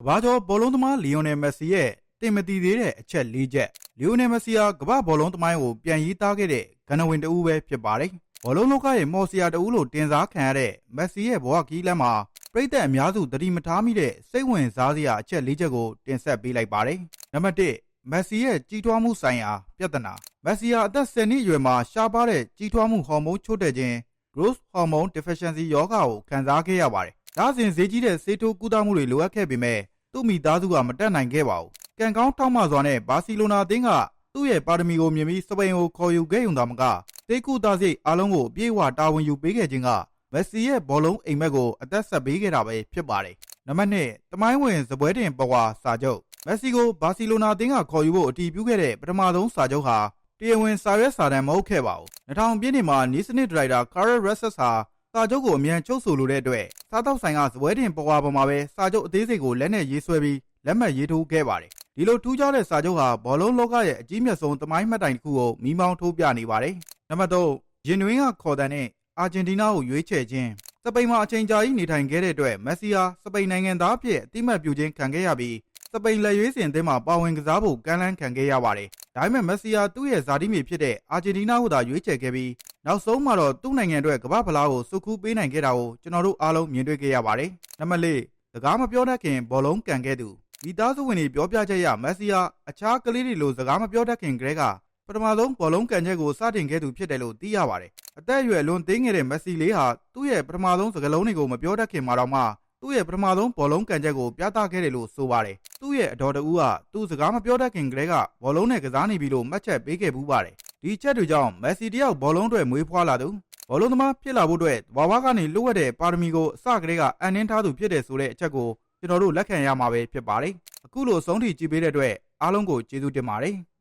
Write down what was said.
ကမ္ဘာကျော်ဘောလုံးသမားလီယိုနယ်မက်ဆီရဲ့တင်မတီသေးတဲ့အချက်၄ချက်လီယိုနယ်မက်ဆီဟာကမ္ဘာဘောလုံးသမိုင်းကိုပြန်ရေးသားခဲ့တဲ့ဂန္နဝင်တဦးပဲဖြစ်ပါတယ်ဘောလုံးလောကရဲ့မော်ဆီယာတဦးလို့တင်စားခံရတဲ့မက်ဆီရဲ့ဘဝခီးလမ်းမှာပြည်သက်အများစုသတိမထားမိတဲ့စိတ်ဝင်စားစရာအချက်၄ချက်ကိုတင်ဆက်ပေးလိုက်ပါတယ်နံပါတ်၁မက်ဆီရဲ့ကြီးထွားမှုဆိုင်ရာပြဿနာမက်ဆီဟာအသက်10နှစ်အရွယ်မှာရှားပါတဲ့ကြီးထွားမှုဟော်မုန်းချို့တဲ့ခြင်း growth hormone deficiency ယောဂါကိုခံစားခဲ့ရပါတယ်။ဒါစဉ်ဈေးကြီးတဲ့ဆေးထိုးကုသမှုတွေလိုအပ်ခဲ့ပေမဲ့သူ့မိသားစုကမတက်နိုင်ခဲ့ပါဘူး။ကံကောင်းထောက်မှစွာနဲ့ဘာစီလိုနာအသင်းကသူ့ရဲ့ပါရမီကိုမြင်ပြီးစပိန်ကိုခေါ်ယူခဲ့ုံသာမကသေကုသစိတ်အားလုံးကိုအပြည့်အဝတာဝန်ယူပေးခဲ့ခြင်းကမက်ဆီရဲ့ဘောလုံးအိမ်မက်ကိုအသက်ဆက်ပေးခဲ့တာပဲဖြစ်ပါတယ်။နံပါတ်2တမိုင်းဝင်ဇပွဲတင်ပဝါစာချုပ်မက်ဆီကိုဘာစီလိုနာအသင်းကခေါ်ယူဖို့အတည်ပြုခဲ့တဲ့ပထမဆုံးစာချုပ်ဟာတရားဝင်စာရွက်စာတမ်းမဟုတ်ခဲ့ပါဘူး။2000ပြည့်နှစ်မှာနီးစနစ်ဒရိုက်တာ Carl Russell ဟာ စာချုပ်ကိုအမြန်ချုပ်ဆိုလိုတဲ့အတွက်စားတောက်ဆိုင်ကဇပွဲတင်ပေါ်ဝါပေါ်မှာပဲစာချုပ်အသေးစိတ်ကိုလက်နဲ့ရေးဆွဲပြီးလက်မှတ်ရေးထိုးခဲ့ပါတယ်။ဒီလိုထူးခြားတဲ့စာချုပ်ဟာဘောလုံးလောကရဲ့အကြီးမြတ်ဆုံးသမိုင်းမှတ်တိုင်တစ်ခုကိုမိမောင်းထိုးပြနေပါတယ်။နံပါတ်3ရင်တွင်းကခေါ်တဲ့နဲ့အာဂျင်တီးနားကိုရွေးချယ်ခြင်းစပိန်မှာအချိန်ကြာကြီးနေထိုင်ခဲ့တဲ့အတွက်မက်ဆီဟာစပိန်နိုင်ငံသားအဖြစ်အတိမတ်ပြုခြင်းခံခဲ့ရပြီးစပိန်လက်ရွေးစင်အသင်းမှာပါဝင်ကစားဖို့ကမ်းလှမ်းခံခဲ့ရပါတယ်။ ဒါပေမဲ့မက်ဆီဟာသူ့ရဲ့ဇာတိမြေဖြစ်တဲ့အာဂျင်တီးနားကိုသာရွေးချယ်ခဲ့ပြီးနောက်ဆုံးမှာတော့သူ့နိုင်ငံအတွက်ကမ္ဘာဖလားကိုစုခူးပေးနိုင်ခဲ့တာကိုကျွန်တော်တို့အားလုံးမြင်တွေ့ခဲ့ရပါတယ်။နံပါတ်၄စကားမပြောတတ်ခင်ဘောလုံးကန်ခဲ့သူမိသားစုဝင်တွေပြောပြချက်ရမက်ဆီဟာအခြားကလေးတွေလိုစကားမပြောတတ်ခင်ကတည်းကပထမဆုံးဘောလုံးကန်ချက်ကိုစတင်ခဲ့သူဖြစ်တယ်လို့သိရပါတယ်။အသက်အရွယ်လွန်သေးငယ်တဲ့မက်ဆီလေးဟာသူ့ရဲ့ပထမဆုံးစကားလုံးတွေကိုမပြောတတ်ခင်မှာတော့မှ သူ့ရဲ့ပထမဆုံးဘောလုံးကန်ချက်ကိုပြသခဲ့တယ်လို့ဆိုပါတယ်။သူ့ရဲ့အတော်တူကသူ့စကားမပြောတတ်ခင်ကတည်းကဘောလုံးနဲ့ကစားနေပြီလို့မှတ်ချက်ပေးခဲ့ဘူးပါတယ်။ဒီချက်တွေကြောင့်မက်ဆီတယောက်ဘောလုံးတွေမွေးဖွားလာသူဘောလုံးသမားဖြစ်လာဖို့အတွက်ဝါဝါကနေလိုအပ်တဲ့ပါရမီကိုအစကတည်းကအန်နင်းထားသူဖြစ်တယ်ဆိုတဲ့အချက်ကိုကျွန်တော်တို့လက်ခံရမှာပဲဖြစ်ပါတယ်။အခုလိုအဆုံးထိကြည့်ပေးတဲ့အတွက်အားလုံးကိုကျေးဇူးတင်ပါတယ်။